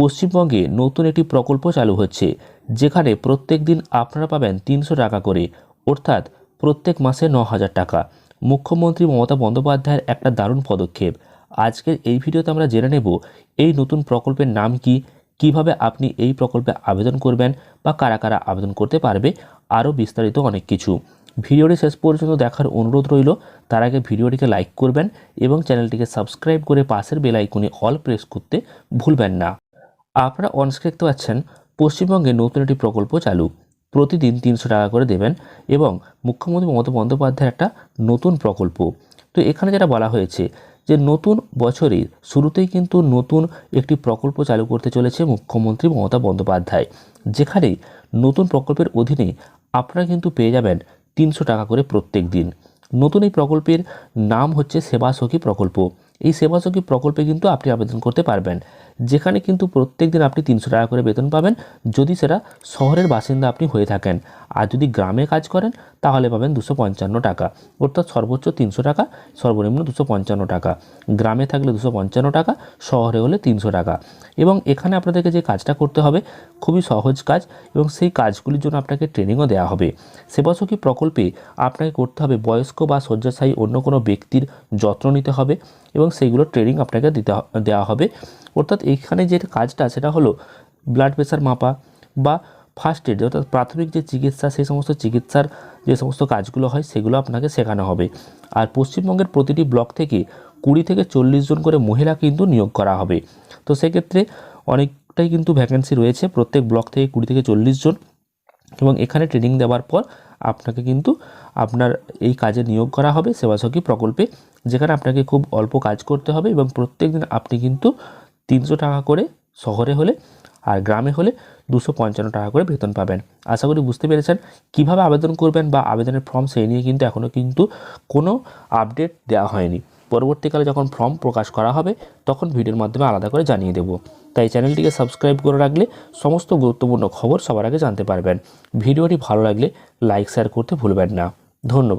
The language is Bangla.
পশ্চিমবঙ্গে নতুন একটি প্রকল্প চালু হচ্ছে, যেখানে প্রত্যেক দিন আপনারা পাবেন তিনশো টাকা করে, অর্থাৎ প্রত্যেক মাসে ন হাজার টাকা। মুখ্যমন্ত্রী মমতা বন্দ্যোপাধ্যায়ের একটা দারুণ পদক্ষেপ। আজকের এই ভিডিওতে আমরা জেনে নেব, এই নতুন প্রকল্পের নাম কি, কীভাবে আপনি এই প্রকল্পে আবেদন করবেন বা কারা কারা আবেদন করতে পারবে, আরও বিস্তারিত অনেক কিছু। ভিডিওটি শেষ পর্যন্ত দেখার অনুরোধ রইল, তার আগে ভিডিওটিকে লাইক করবেন এবং চ্যানেলটিকে সাবস্ক্রাইব করে পাশের বেল অল প্রেস করতে ভুলবেন না। আপনারা অনস্ক্রিন দেখতে পাচ্ছেন, পশ্চিমবঙ্গে নতুন একটি প্রকল্প চালু। প্রতিদিন তিনশো টাকা করে দেবেন এবং মুখ্যমন্ত্রী মমতা বন্দ্যোপাধ্যায়ের একটা নতুন প্রকল্প। তো এখানে যেটা বলা হয়েছে যে নতুন বছরের শুরুতেই কিন্তু নতুন একটি প্রকল্প চালু করতে চলেছে মুখ্যমন্ত্রী মমতা বন্দ্যোপাধ্যায়। যেখানে নতুন প্রকল্পের অধীনে আপনারা কিন্তু পেয়ে যাবেন তিনশো টাকা করে প্রত্যেক দিন। নতুন এই প্রকল্পের নাম হচ্ছে সেবা সখী প্রকল্প। এই সেবাসখী প্রকল্পে কিন্তু আপনি আবেদন করতে পারবেন। যেখানে কিন্তু প্রত্যেক দিন আপনি তিনশো টাকা করে বেতন পাবেন, যদি সেটা শহরের বাসিন্দা আপনি হয়ে থাকেন। আর যদি গ্রামে কাজ করেন, তাহলে পাবেন দুশো পঞ্চান্ন টাকা। অর্থাৎ সর্বোচ্চ তিনশো টাকা, সর্বনিম্ন দুশো পঞ্চান্ন টাকা। গ্রামে থাকলে দুশো পঞ্চান্ন টাকা, শহরে হলে তিনশো টাকা। এবং এখানে আপনাদেরকে যে কাজটা করতে হবে, খুবই সহজ কাজ এবং সেই কাজগুলির জন্য আপনাকে ট্রেনিংও দেওয়া হবে। সেবাসখী প্রকল্পে আপনাকে করতে হবে বয়স্ক বা শয্যাশায়ী অন্য কোনো ব্যক্তির যত্ন নিতে হবে এবং সেইগুলো ট্রেনিং আপনাকে দিতে দেওয়া হবে। অর্থাৎ এইখানে যে কাজটা সেটা হলো ব্লাড প্রেশার মাপা বা ফার্স্ট এড অর্থাৎ প্রাথমিক যে চিকিৎসা, সেই সমস্ত চিকিৎসার যে সমস্ত কাজগুলো হয়, সেগুলো আপনাকে শেখানো হবে। আর পশ্চিমবঙ্গের প্রতিটি ব্লক থেকে কুড়ি থেকে চল্লিশ জন করে মহিলা কিন্তু নিয়োগ করা হবে। তো সেক্ষেত্রে অনেকটাই কিন্তু ভ্যাকেন্সি রয়েছে। প্রত্যেক ব্লক থেকে কুড়ি থেকে চল্লিশ জন। এবং এখানে ট্রেনিং দেওয়ার পর আপনাকে কিন্তু আপনার এই কাজে নিয়োগ করা হবে সেবাসখী প্রকল্পে, যেখানে আপনাকে খুব অল্প কাজ করতে হবে এবং প্রত্যেক দিন আপনি কিন্তু তিনশো টাকা করে শহরে হলে আর গ্রামে হলে দুশো পঞ্চান্ন টাকা করে বেতন পাবেন। আশা করি বুঝতে পেরেছেন কীভাবে আবেদন করবেন বা আবেদনের ফর্ম সেই নিয়ে কিন্তু এখনও কিন্তু কোনো আপডেট দেওয়া হয়নি। পরবর্তীকালে যখন ফর্ম প্রকাশ করা হবে, তখন ভিডিওর মাধ্যমে আলাদা করে জানিয়ে দেবো। তাই চ্যানেলটিকে সাবস্ক্রাইব করে রাখলে সমস্ত গুরুত্বপূর্ণ খবর সবার আগে জানতে পারবেন। ভিডিওটি ভালো লাগলে লাইক, শেয়ার করতে ভুলবেন না। ধন্যবাদ।